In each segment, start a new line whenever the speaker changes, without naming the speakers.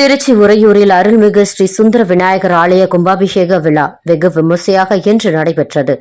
திருச்சி உறையூரில் அருள்மிகு ஸ்ரீ சுந்தர விநாயகர் ஆலய கும்பாபிஷேக விழா வெகு விமர்சையாக இன்று நடைபெற்றது.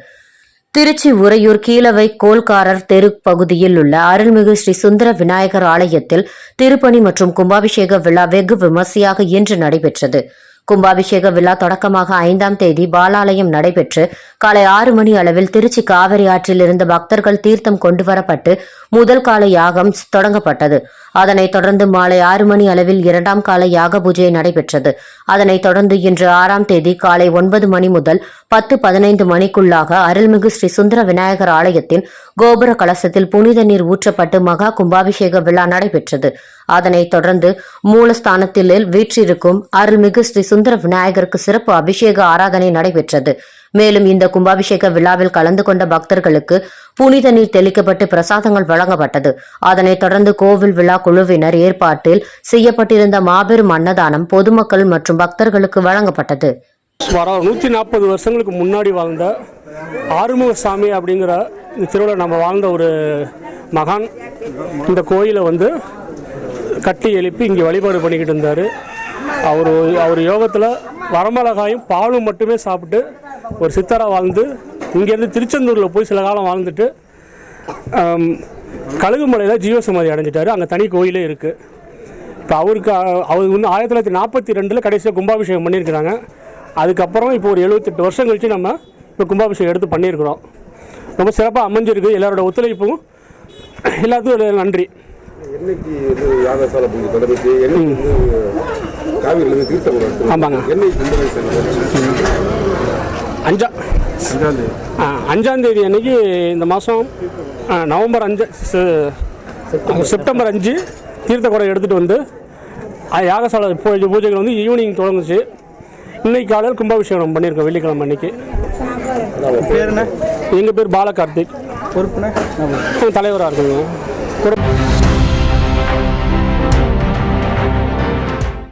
திருச்சி உறையூர் கீழவை கோல்காரர் தெரு பகுதியில் உள்ள அருள்மிகு ஸ்ரீ சுந்தர விநாயகர் ஆலயத்தில் திருப்பணி மற்றும் கும்பாபிஷேக விழா வெகு விமர்சையாக இன்று நடைபெற்றது. கும்பாபிஷேக விழா தொடக்கமாக ஐந்தாம் தேதி பாலாலயம் நடைபெற்று காலை ஆறு மணி அளவில் திருச்சி காவிரி ஆற்றில் இருந்த பக்தர்கள் தீர்த்தம் கொண்டுவரப்பட்டு முதல் கால யாகம் தொடங்கப்பட்டது. அதனைத் தொடர்ந்து மாலை ஆறு மணி அளவில் இரண்டாம் கால யாக பூஜை நடைபெற்றது. அதனைத் தொடர்ந்து இன்று ஆறாம் தேதி காலை ஒன்பது மணி முதல் பத்து பதினைந்து மணிக்குள்ளாக அருள்மிகு ஸ்ரீ சுந்தர விநாயகர் ஆலயத்தின் கோபுர கலசத்தில் புனித நீர் ஊற்றப்பட்டு மகா கும்பாபிஷேக விழா நடைபெற்றது. அதனைத் தொடர்ந்து மூலஸ்தானத்தில் வீற்றிருக்கும் அருள்மிகு ஸ்ரீ சுந்தர விநாயகருக்கு சிறப்பு அபிஷேக ஆராதனை நடைபெற்றது. மேலும் இந்த கும்பாபிஷேக விழாவில் கலந்து கொண்ட பக்தர்களுக்கு புனித நீர் தெளிக்கப்பட்டு பிரசாதங்கள் வழங்கப்பட்டது. அதனைத் தொடர்ந்து கோவில் விழா குழுவினர் ஏற்பாட்டில் செய்யப்பட்டிருந்த மாபெரும் அன்னதானம் பொதுமக்கள் மற்றும் பக்தர்களுக்கு வழங்கப்பட்டது.
வர நூற்றி நாற்பது வருஷங்களுக்கு முன்னாடி வாழ்ந்த ஆறுமுக சாமி அப்படிங்கிற திருவிழா நம்ம வாழ்ந்த ஒரு மகான் இந்த கோயிலை வந்து கட்டி எழுப்பி இங்கே வழிபாடு பண்ணிக்கிட்டு இருந்தார். அவர் அவர் யோகத்தில் வரமிளகாயும் பாலும் மட்டுமே சாப்பிட்டு ஒரு சித்தராக வாழ்ந்து இங்கேருந்து திருச்செந்தூரில் போய் சில காலம் வாழ்ந்துட்டு கழுகுமலையில் ஜீவசமாதி அடைஞ்சிட்டாரு. அங்கே தனி கோயிலே இருக்குது இப்போ அவருக்கு அவர் வந்து ஆயிரத்தி தொள்ளாயிரத்தி நாற்பத்தி ரெண்டில் கடைசியாக கும்பாபிஷேகம் பண்ணியிருக்கிறாங்க. அதுக்கப்புறம் இப்போ ஒரு எழுபத்தெட்டு வருஷம் கழிச்சு நம்ம இப்போ கும்பாபிஷேகம் எடுத்து பண்ணியிருக்கிறோம். ரொம்ப சிறப்பாக அமைஞ்சிருக்கு. எல்லாரோட ஒத்துழைப்பும் எல்லாத்துக்கும் நன்றி.
என்னைக்கு யாகசாலை பூஜை காவிரியிலேருந்து தீர்த்தம்
ஆமாங்க.
கும்பாபிஷேகம்
அஞ்சா ஆ, அஞ்சாம் தேதி அன்னைக்கு இந்த மாதம் நவம்பர் அஞ்சு செப்டம்பர் அஞ்சு தீர்த்த குடம் எடுத்துகிட்டு வந்து யாகசாலை பூஜை பூஜைகள் வந்து ஈவினிங் தொடங்குச்சு. இன்னைக்கு காலையில் கும்பாபிஷேகம் பண்ணியிருக்கோம் வெள்ளிக்கிழமை அன்னைக்கு.
பேர் என்ன
எங்கள் பேர் பாலகார்த்திக்.
பொறுப்புண்ணே
தலைவராக இருக்குங்க.